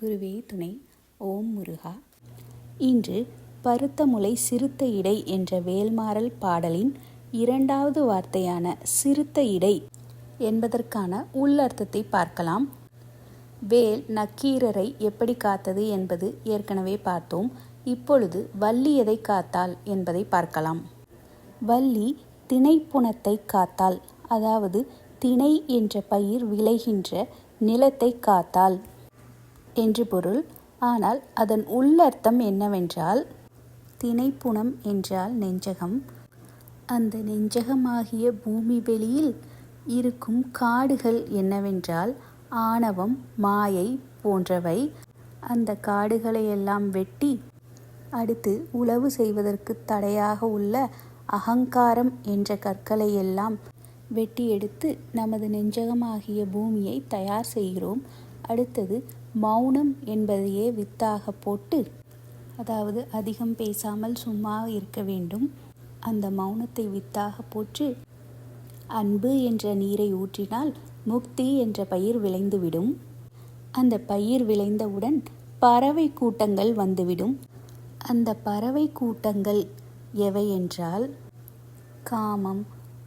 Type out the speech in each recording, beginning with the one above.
குருவே துணை ஓம் முருகா. இன்று பருத்தமுலை சிறுத்த இடை என்ற வேல்மாறல் பாடலின் இரண்டாவது வார்த்தையான சிறுத்த இடை என்பதற்கான உள்ளர்த்தத்தை பார்க்கலாம். வேல் நக்கீரரை எப்படி காத்தது என்பது ஏற்கனவே பார்த்தோம். இப்பொழுது வள்ளி எதை காத்தாள் என்பதை பார்க்கலாம். வள்ளி திணைப்புணத்தை காத்தாள் அதாவது திணை என்ற பயிர் விளைகின்ற நிலத்தை காத்தாள் என்று பொருள். ஆனால் அதன் உள்ளர்த்தம் என்னவென்றால் திணைப்புணம் என்றால் நெஞ்சகம். அந்த நெஞ்சகமாகிய பூமி வெளியில் இருக்கும் காடுகள் என்னவென்றால் ஆணவம் மாயை போன்றவை. அந்த காடுகளை எல்லாம் வெட்டி அடுத்து உழவு செய்வதற்கு தடையாக உள்ள அகங்காரம் என்ற கற்களை எல்லாம் வெட்டி எடுத்து நமது நெஞ்சகமாகிய பூமியை தயார் செய்கிறோம். அடுத்தது மௌனம் என்பதையே வித்தாக போட்டு அதாவது அதிகம் பேசாமல் சும்மா இருக்க வேண்டும். அந்த மௌனத்தை வித்தாக போற்று அன்பு என்ற நீரை ஊற்றினால் முக்தி என்ற பயிர் விளைந்துவிடும். அந்த பயிர் விளைந்தவுடன் பறவை கூட்டங்கள் வந்துவிடும். அந்த பறவை கூட்டங்கள் எவை என்றால் காமம்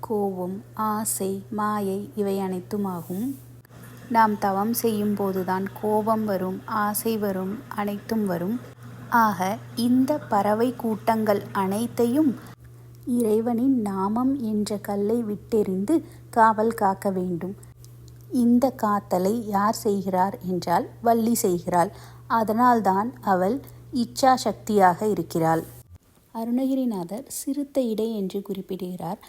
கோபம் ஆசை மாயை இவை அனைத்துமாகும். நாம் தவம் செய்யும் போதுதான் கோபம் வரும் ஆசை வரும் அனைத்தும் வரும். ஆக இந்த பறவை கூட்டங்கள் அனைத்தையும் இறைவனின் நாமம் என்ற கல்லை விட்டெறிந்து காவல் காக்க வேண்டும். இந்த காத்தலை யார் செய்கிறார் என்றால் வள்ளி செய்கிறாள். அதனால்தான் அவள் இச்சா சக்தியாக இருக்கிறாள். அருணகிரிநாதர் சிறுத்த இடை என்று குறிப்பிடுகிறார்.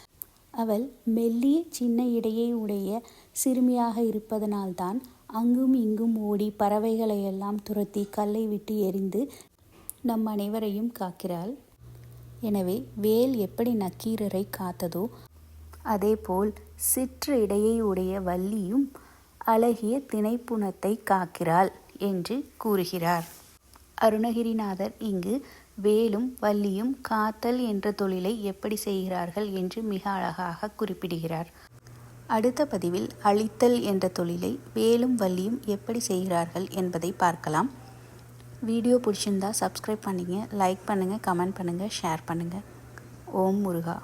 அவள் மெல்லிய சின்ன இடையை உடைய சிறுமியாக இருப்பதனால்தான் அங்கும் இங்கும் ஓடி பறவைகளையெல்லாம் துரத்தி கல்லை விட்டு எரிந்து நம் அனைவரையும் காக்கிறாள். எனவே வேல் எப்படி நக்கீரரை காத்ததோ அதேபோல் சிற்று இடையை உடைய வள்ளியும் அழகிய திணைப்புணத்தை காக்கிறாள் என்று கூறுகிறார். அருணகிரிநாதர் இங்கு வேலும் வள்ளியும் காத்தல் என்ற தொழிலை எப்படி செய்கிறார்கள் என்று மிக அழகாக குறிப்பிடுகிறார். அடுத்த பதிவில் அழித்தல் என்ற தொழிலை வேலும் வள்ளியும் எப்படி செய்கிறார்கள் என்பதை பார்க்கலாம். வீடியோ பிடிச்சிருந்தா சப்ஸ்கிரைப் பண்ணுங்கள் லைக் பண்ணுங்கள் கமெண்ட் பண்ணுங்கள் ஷேர் பண்ணுங்கள் ஓம் முருகா.